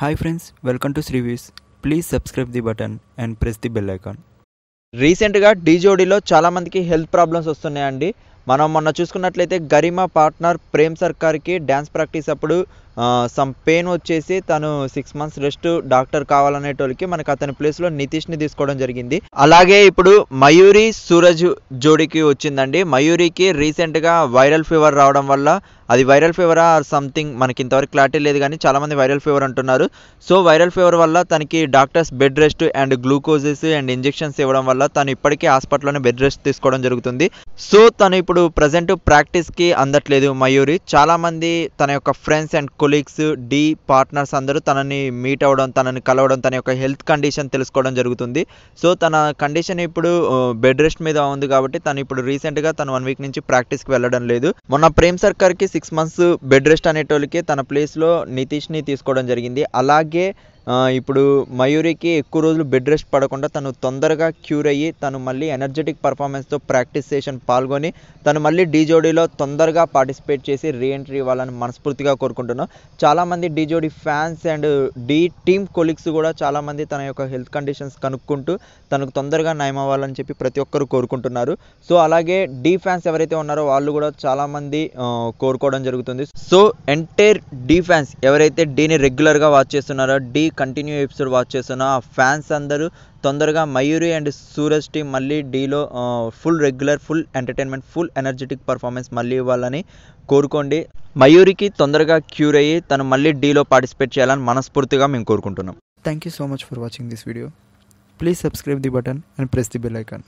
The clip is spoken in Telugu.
Hi friends welcome to Sri Views please subscribe the button and press the bell icon రీసెంట్గా డీజోడీలో చాలామందికి హెల్త్ ప్రాబ్లమ్స్ వస్తున్నాయండి. మనం మొన్న చూసుకున్నట్లయితే గరిమా పార్ట్నర్ ప్రేమ్ సర్కార్కి డ్యాన్స్ ప్రాక్టీస్ అప్పుడు సమ్ పెయిన్ వచ్చేసి తను సిక్స్ మంత్స్ రెస్ట్ డాక్టర్ కావాలనేటోళ్ళకి మనకి అతని ప్లేస్లో నితీష్ని తీసుకోవడం జరిగింది. అలాగే ఇప్పుడు మయూరి సూరజ్ జోడీకి వచ్చిందండి. మయూరికి రీసెంట్గా వైరల్ ఫీవర్ రావడం వల్ల అది వైరల్ ఫీవర్ ఆర్ సంథింగ్ మనకి ఇంతవరకు క్లారిటీ లేదు కానీ చాలామంది వైరల్ ఫీవర్ అంటున్నారు. సో వైరల్ ఫీవర్ వల్ల తనకి doctors bed rest and glucoses and injections ఇవ్వడం వల్ల తను ఇప్పటికీ హాస్పిటల్లోనే బెడ్ రెస్ట్ తీసుకోవడం జరుగుతుంది. సో తను ఇప్పుడు ప్రజెంట్ ప్రాక్టీస్కి అందట్లేదు మయూరి. చాలామంది తన యొక్క friends and colleagues D partners అందరూ తనని మీట్ అవ్వడం తనని కలవడం తన యొక్క హెల్త్ కండిషన్ తెలుసుకోవడం జరుగుతుంది. సో తన కండిషన్ ఇప్పుడు బెడ్ రెస్ట్ మీద ఉంది కాబట్టి తను ఇప్పుడు రీసెంట్గా తను వన్ వీక్ నుంచి ప్రాక్టీస్కి వెళ్ళడం లేదు. మొన్న ప్రేమ్ సర్కార్కి సిక్స్ మంత్స్ బెడ్ రెస్ట్ అనేటోళ్ళకి తన ప్లేస్లో నితీష్ని తీసుకోవడం జరిగింది. అలాగే ఇప్పుడు మయూరికి ఎక్కువ రోజులు బెడ్ రెస్ట్ పడకుండా తను తొందరగా క్యూర్ అయ్యి తను మళ్ళీ ఎనర్జెటిక్ పర్ఫార్మెన్స్తో ప్రాక్టీస్ సెషన్ పాల్గొని తను మళ్ళీ డీజోడీలో తొందరగా పార్టిసిపేట్ చేసి రీఎంట్రీ ఇవ్వాలని మనస్ఫూర్తిగా కోరుకుంటున్నాం. చాలామంది Dhee Jodi fans and Dhee team colleagues కూడా చాలామంది తన యొక్క హెల్త్ కండిషన్స్ కనుక్కుంటూ తనకు తొందరగా నయం అవ్వాలని చెప్పి ప్రతి ఒక్కరు కోరుకుంటున్నారు. సో అలాగే డీ ఫ్యాన్స్ ఎవరైతే ఉన్నారో వాళ్ళు కూడా చాలామంది కోరుకోవడం జరుగుతుంది. సో ఎంటైర్ డీ ఫ్యాన్స్ ఎవరైతే డీని రెగ్యులర్గా వాచ్ చేస్తున్నారో డీ కంటిన్యూ ఎపిసోడ్ వాచ్ చేస్తున్నా ఆ ఫ్యాన్స్ అందరూ తొందరగా మయూరి అండ్ సూరజ్ టీం మళ్ళీ డీలో full regular full entertainment full energetic performance మళ్ళీ ఇవ్వాలని కోరుకోండి. మయూరికి తొందరగా క్యూర్ అయ్యి తను మళ్ళీ డీలో పార్టిసిపేట్ చేయాలని మనస్ఫూర్తిగా మేము కోరుకుంటున్నాం. Thank you so much for watching this video please subscribe the button and press the bell icon